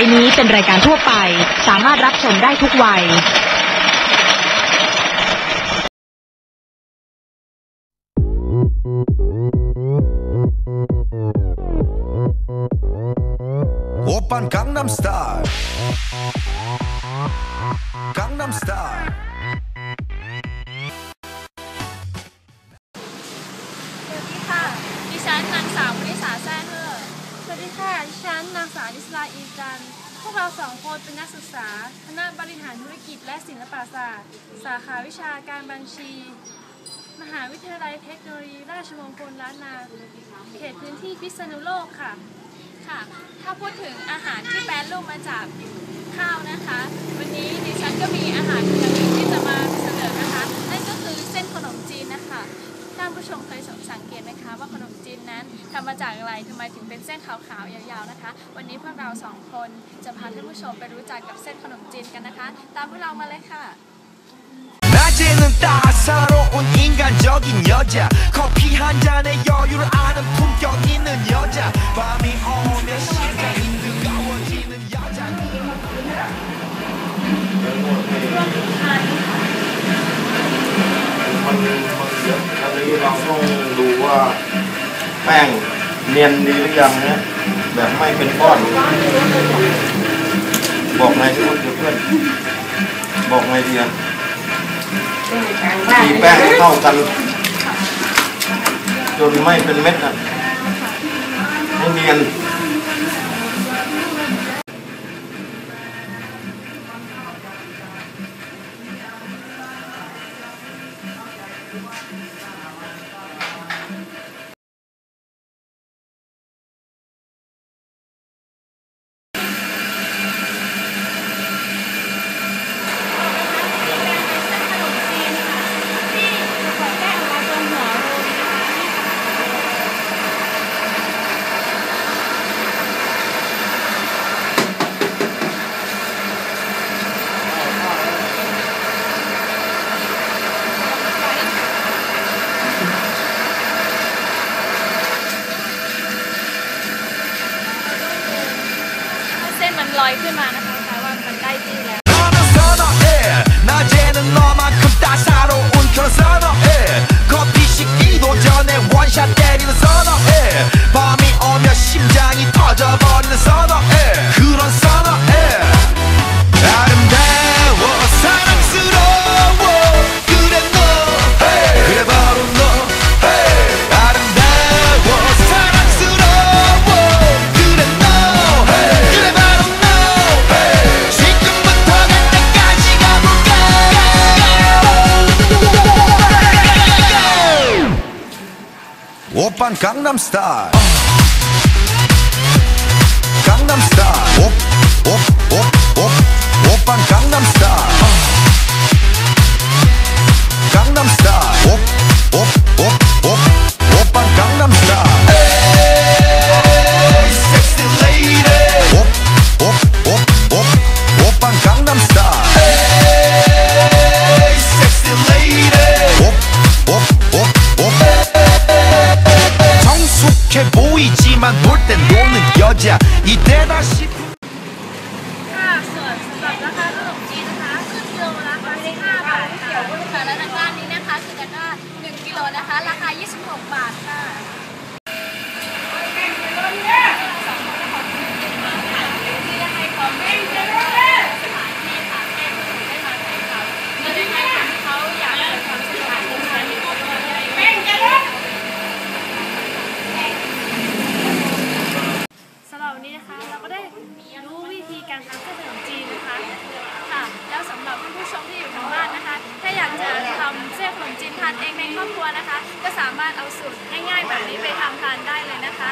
ไปนี้เป็นรายการทั่วไป สามารถรับชมได้ทุกวัยโอปันกังนัมสไตล์กังนัมสไตล์สวัสดีค่ะ ดิฉันนางสาวมณิสาแซ่เฮ่อ ดีค่ะดิฉันนางสาวนิสลาอีจัน พวกเราสองคนเป็นนักศึกษา คณะบริหารธุรกิจและศิลปศาสตร์ สาขาวิชาการบัญชี มหาวิทยาลัยเทคโนโลยีราชมงคลล้านนา เขตพื้นที่พิษณุโลกค่ะ ค่ะ ถ้าพูดถึงอาหารที่แปรรูปมาจากข้าวนะคะ วันนี้ดิฉันก็มีอาหารอย่างหนึ่งที่จะมาเสนอนะคะ นั่นก็คือเส้นขนมจีนนะคะ ท่านผู้ชมเคย ทำมาจากอะไรทำไมถึงเป็นเส้นขาวๆ ยาวๆนะคะ วันนี้พวกเราสองคนจะพาท่านผู้ชมไปรู้จักกับเส้นขนมจีนกันนะคะ ตามพวกเรามาเลยค่ะ 낮에는 따사로운 인간적인 여자 커피 한 잔에 여유를 아는 품격 있는 여자 밤이 오면 심장이 뜨거워지는 여자 มันมันเยอะอันนี้เราต้องดูว่าแป้ง เนียนดีหรือยังนะแบบไม่เป็นก้อน บอกไงที่พูดกับเพื่อน บอกไงดีอะตีแป้งให้เข้ากัน จนไม่เป็นเม็ดอะให้เนียน ขึ้นมานะ van Gangnam Style. Gangnam Style. Op, op, op, op, op van Gangnam Style. โลนะคะ ราคา 26 บาทค่ะ สำหรับวันนี้นะคะ เราก็ได้รู้วิธีการทำเส้นขนมจีนนะคะ ค่ะ แล้วสำหรับท่านผู้ชมที่อยู่ทางบ้านนะคะ ถ้าอยากจะทำเส้นขนมจีนทานเองในครอบครัวนะคะ ก็สามารถเอาสูตรง่ายๆ แบบนี้ไปทำทานได้เลยนะคะ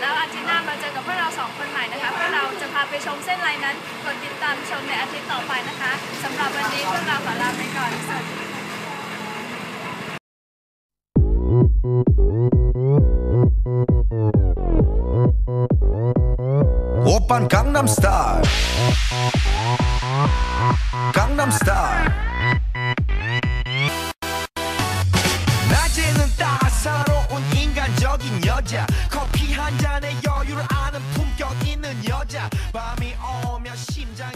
แล้วอาทิตย์หน้ามาเจอกับพวกเราสองคนใหม่นะคะพวกเราจะพาไปชมเส้นลายนั้นกดติดตามชมในอาทิตย์ต่อไปนะคะสำหรับวันนี้พวกเราขอลาไปก่อนสวัสดีค่ะ 오빤 강남스타일 강남스타일 여유를 아는 품격 있는 여자. 밤이 오면 심장